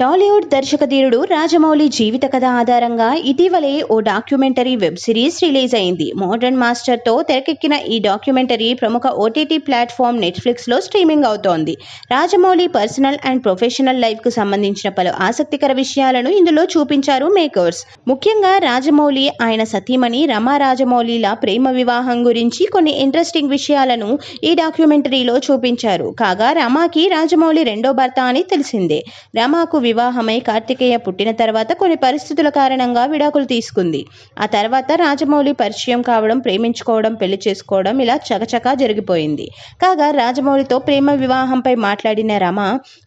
టాలీవుడ్ దర్శకధీరుడు రాజమౌళి జీవిత కథ ఆధారంగా ఇటీవలే ఓ డాక్యుమెంటరీ వెబ్ సిరీస్ రిలీజ్ అయింది. మోడర్న్ మాస్టర్తో తెరకెక్కిన ఈ డాక్యుమెంటరీ ప్రముఖ ఓటీటీ ప్లాట్ఫామ్ నెట్ఫ్లిక్స్లో స్ట్రీమింగ్ అవుతోంది. రాజమౌళి పర్సనల్ అండ్ ప్రొఫెషనల్ లైఫ్కు సంబంధించిన పలు ఆసక్తికర విషయాలను ఇందులో చూపించారు మేకర్స్. ముఖ్యంగా రాజమౌళి ఆయన సతీమణి రమా రాజమౌళిల ప్రేమ వివాహం గురించి కొన్ని ఇంట్రెస్టింగ్ విషయాలను ఈ డాక్యుమెంటరీలో చూపించారు. కాగా రమాకి రాజమౌళి రెండో భర్త అని తెలిసిందే. రమాకు వివాహమై కార్తికేయ పుట్టిన తర్వాత కొన్ని పరిస్థితుల కారణంగా విడాకులు తీసుకుంది. ఆ తర్వాత రాజమౌళి పరిచయం కావడం ప్రేమించుకోవడం పెళ్ళి చేసుకోవడం ఇలా చకచకా జరిగిపోయింది. కాగా రాజమౌళితో ప్రేమ వివాహంపై మాట్లాడిన రమ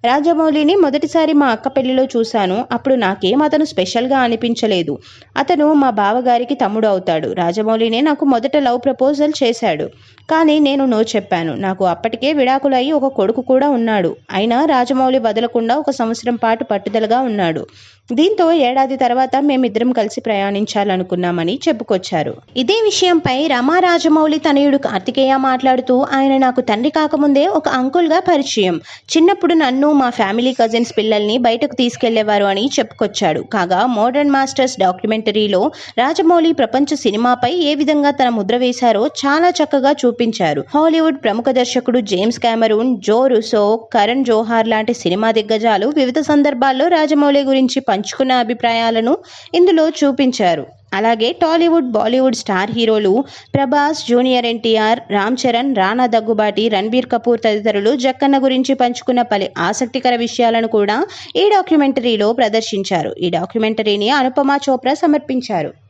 రాజమౌళిని మొదటిసారి మా అక్క పెళ్ళిలో చూశాను. అప్పుడు నాకేం అతను స్పెషల్గా అనిపించలేదు. అతను మా బావగారికి తమ్ముడు అవుతాడు. రాజమౌళినే నాకు మొదట లవ్ ప్రపోజల్ చేశాడు. కానీ నేను నో చెప్పాను. నాకు అప్పటికే విడాకులయ్యి ఒక కొడుకు కూడా ఉన్నాడు. అయినా రాజమౌళి వదలకుండా ఒక సంవత్సరం పాటు పట్టుదలగా ఉన్నాడు. దీంతో ఏడాది తర్వాత మేమిద్దరం కలిసి ప్రయాణించాలనుకున్నామని చెప్పుకొచ్చారు. ఇదే విషయంపై రమారాజమౌళి తనయుడు కార్తికేయ మాట్లాడుతూ ఆయన నాకు తండ్రి కాకముందే ఒక అంకుల్గా పరిచయం. చిన్నప్పుడు నన్ను మా ఫ్యామిలీ కజిన్స్ పిల్లల్ని బయటకు తీసుకెళ్ళేవారు అని చెప్పుకొచ్చాడు. కాగా మోడర్న్ మాస్టర్స్ డాక్యుమెంటరీలో రాజమౌళి ప్రపంచ సినిమాపై ఏ విధంగా తన ముద్ర వేశారో చాలా చక్కగా చూపించారు. హాలీవుడ్ ప్రముఖ దర్శకుడు James Cameron Joe Russo Karan Johar లాంటి సినిమా దిగ్గజాలు వివిధ సందర్భాల్లో రాజమౌళి గురించి పంచుకున్న అభిప్రాయాలను ఇందులో చూపించారు. అలాగే Tollywood Bollywood star heroes Prabhas junior NTR Ram Charan Rana Daggubati Ranbir Kapoor తదితరులు జక్కన్న గురించి పంచుకున్న పలు ఆసక్తికర విషయాలను కూడా ఈ డాక్యుమెంటరీలో ప్రదర్శించారు. ఈ డాక్యుమెంటరీని అనుపమ చోప్రా సమర్పించారు.